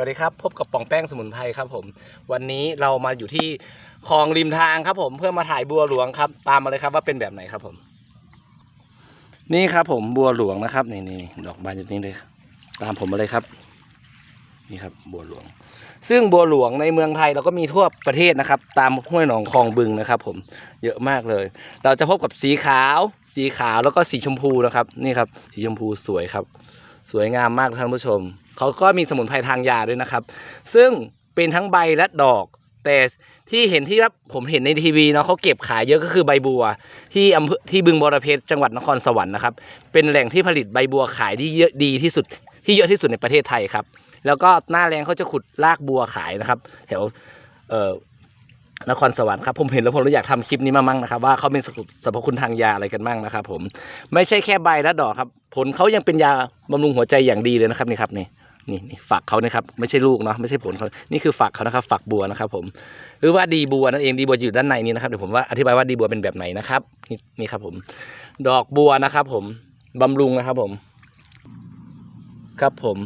สวัสดีครับ พบกับป่องแป้งสมุนไพรครับผม วันนี้เรามาอยู่ที่คลองริมทางครับผมเพื่อมาถ่ายบัวหลวงครับ ตามมาเลยครับว่าเป็นแบบไหนครับผม นี่ครับผมบัวหลวงนะครับนี่นี่ดอกบานอยู่นี่เลย ตามผมมาเลยครับ นี่ครับบัวหลวง ซึ่งบัวหลวงในเมืองไทยเราก็มีทั่วประเทศนะครับ ตามห้วยหนองคลองบึงนะครับ ผมเยอะมากเลย เราจะพบกับสีขาว สีขาวแล้วก็สีชมพูนะครับ นี่ครับ สีชมพูสวยครับ สวยงามมากท่านผู้ชม เขาก็มีสมุนไพรทางยาด้วยนะครับ ซึ่งเป็นทั้งใบและดอก แต่ที่เห็นที่ผมเห็นในทีวีเนาะเขาเก็บขายเยอะก็คือใบบัว ที่อำเภอที่บึงบรเพชรจังหวัดนครสวรรค์นะครับ เป็นแหล่งที่ผลิตใบบัวขายที่เยอะดีที่สุด ที่เยอะที่สุดในประเทศไทยครับ แล้วก็หน้าแรงเขาจะขุดรากบัวขายนะครับ แถวเอ่อ นครสวรรค์ครับผมเห็นแล้วผมเลยอยากทำคลิปนี้มามั่งนะครับว่าเขาเป็นสรรพคุณทางยาอะไรกันมั่งนะครับผมไม่ใช่แค่ใบและดอกครับ ผลเขายังเป็นยาบำรุงหัวใจอย่างดีเลยนะครับนี่ครับนี่นี่นี่ฝักเขานะครับไม่ใช่ลูกเนาะไม่ใช่ผลเขานี่คือฝักเขานะครับ ฝักบัวนะครับผมหรือว่าดีบัวนั่นเองดีบัวอยู่ด้านในนี้นะครับเดี๋ยวผมว่าอธิบายว่าดีบัวเป็นแบบไหนนะครับนี่นี่ครับผม ดอกบัวนะครับ ผมบำรุงนะครับ ผม ครับผม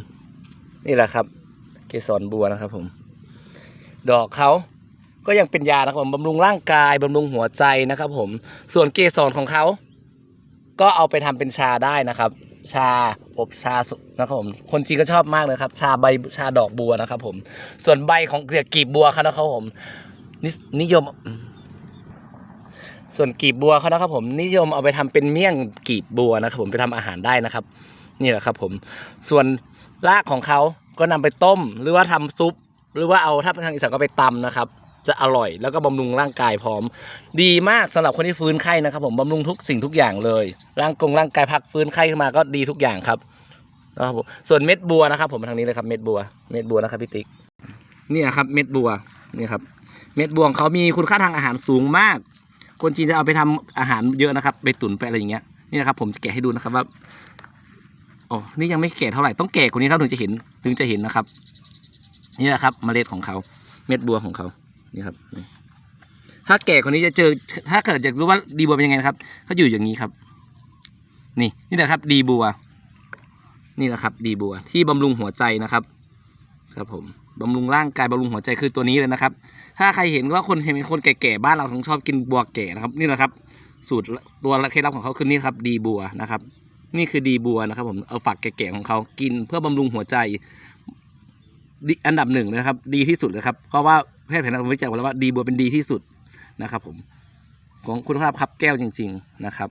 นี่แหละครับ เกสรบัวนะครับ ผม ดอกเขา ก็ยังเป็นยานะครับผมบำรุงร่างกายบำรุงหัวใจนะครับ ผมส่วนเกสรของเขาก็เอาไปทำเป็นชาได้นะครับ ชาอบชาสุนะครับผมคนจีนก็ชอบมากเลยครับ ชาใบชาดอกบัวนะครับ ผม ส่วนใบของเกลียกีบบัวเขานะครับผมนินิยม ส่วนกีบบัวเขานะครับ ผม นิยมเอาไปทำเป็นเมี่ยงกีบบัวนะครับ ผมไปทำอาหารได้นะครับ นี่แหละครับ ผม ส่วนรากของเขาก็นำไปต้ม หรือว่าทำซุป หรือว่าเอาถ้าทางอีสานก็ไปตำนะครับ จะอร่อย แล้วก็บำรุงร่างกายพร้อม ดีมากสำหรับคนที่ฟื้นไข้นะครับ ผมบำรุงทุกสิ่งทุกอย่างเลย ร่างกงร่างกายพักฟื้นไข้ขึ้นมาก็ดีทุกอย่างครับนะครับผมส่วนเม็ดบัวนะครับ ผมทางนี้เลยครับเม็ดบัว เม็ดบัวนะครับพี่ติ๊กเนี่ยครับ เม็ดบัวนี่ครับ เม็ดบัวเขามีคุณค่าทางอาหารสูงมาก คนจีนจะเอาไปทำอาหารเยอะนะครับ ไปตุ๋นไปอะไรอย่างเงี้ยนี่นะครับ ผมจะแกะให้ดูนะครับว่าอ๋อนี่ยังไม่แก่เท่าไหร่ต้องแก่กว่านี้ครับถึงจะเห็นถึงจะเห็นนะครับ นี่แหละครับ เมล็ดของเขา เม็ดบัวของเขา นี่ครับ ถ้าแก่กว่านี้จะเจอ ถ้าเกิดอยากรู้ว่าดีบัวเป็นยังไงนะครับเขาอยู่อย่างนี้ครับ นี่นี่แหละครับ ดีบัว นี่แหละครับ ดีบัว ที่บำรุงหัวใจนะครับ ครับผมบำรุงร่างกายบำรุงหัวใจคือตัวนี้เลยนะครับ ถ้าใครเห็นว่าคนเห็นคนแก่ๆบ้านเราต้องชอบกินบัวแก่นะครับ นี่แหละครับ สูตรตัวเคล็ดลับของเขาคือนี่ครับ ดีบัวนะครับ นี่คือดีบัวนะครับ ผมเอาฝักแก่ๆของเขากินเพื่อบำรุงหัวใจอันดับหนึ่งนะครับ ดีที่สุดเลยครับ เพราะว่า แพทย์แผนทางวิจัยบอกแล้วว่าดีบัวเป็นดีที่สุดนะครับ ผม ของคุณภาพครับแก้วจริง ๆนะครับ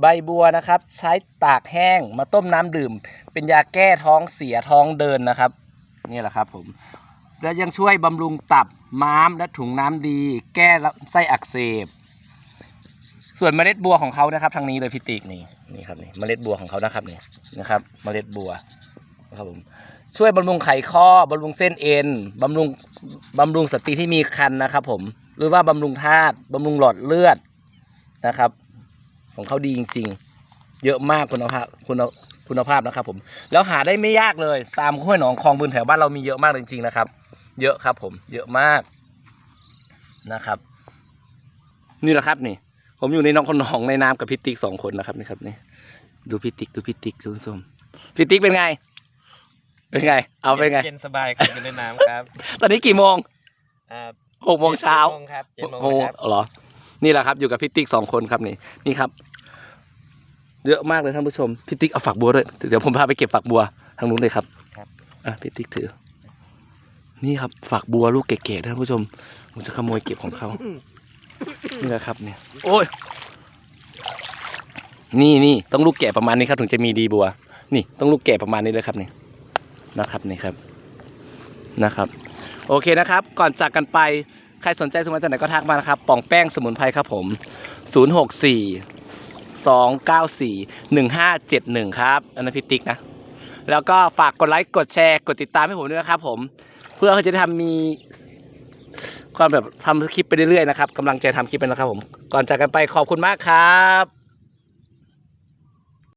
ใบบัวนะครับ ใช้ตากแห้งมาต้มน้ำดื่ม เป็นยาแก้ท้องเสียท้องเดินนะครับ นี่แหละครับ ผมและยังช่วยบำรุงตับม้ามและถุงน้ำดี แก้ไส้อักเสบ ส่วนเมล็ดบัวของเขานะครับ ทางนี้เลยพี่ติกนี่นี่ครับนี่เมล็ดบัวของเขานะครับนี่นะครับ เมล็ดบัวนะครับผม ช่วยบำรุงไขข้อบำรุงเส้นเอ็นบำรุงบำรุงสตรีที่มีคันนะครับ ผมหรือว่าบำรุงธาตุบำรุงหลอดเลือดนะครับ ของเขาดีจริง ๆ เยอะมากคุณภาพคุณคุณภาพนะครับ ผม แล้วหาได้ไม่ยากเลย ตามห้วยหนองคลองบึนแถวบ้านเรามีเยอะมากจริงๆนะครับ เยอะครับ ผม เยอะมากนะครับ นี่แหละครับนี่ ผมอยู่ในน้องคนหนองในน้ำกับพิติกสองคนนะครับนี่ครับนี่ดูพิติกดูพิติกดูส้มพิติกเป็นไง เป็นไง เอาเป็นไง เย็นสบายครับอยู่ในน้ำครับตอนนี้กี่โมงอ่าหกโมงเช้าจ็ดโมงครับเจ็ดโมงโอ้โหครับเหรอ นี่แหละครับอยู่กับพิติกสองคนครับนี่นี่ครับ เยอะมากเลยท่านผู้ชมพิติกเอาฝักบัวด้วยเดี๋ยวผมพาไปเก็บฝักบัวทางนู้นเลยครับอะพิติกถือ นี่ครับฝักบัวลูกเก๋ๆท่านผู้ชมผมจะขโมยเก็บของเขานี่แหละครับเนี่ย โอ้ยนี่นี่ต้องลูกแก่ประมาณนี้ครับถึงจะมีดีบัว นี่ต้องลูกแก่ประมาณนี้เลยครับนี่ นะครับนี่ครับนะครับ โอเคนะครับ ก่อนจากกันไปใครสนใจสมุนไพรไหนก็ทักมานะครับป่องแป้งสมุนไพรครับผม 0 6 4 2 9 4 1 5 7 1 ครับอันนั้นพิติกนะ แล้วก็ฝากกดไลค์กดแชร์กดติดตามให้ผมด้วยนะครับผม เพื่อเขาจะได้ทำมีความแบบทำคลิปไปเรื่อยๆนะครับกำลังใจทำคลิปไปนะครับผม ก่อนจากกันไปขอบคุณมากครับ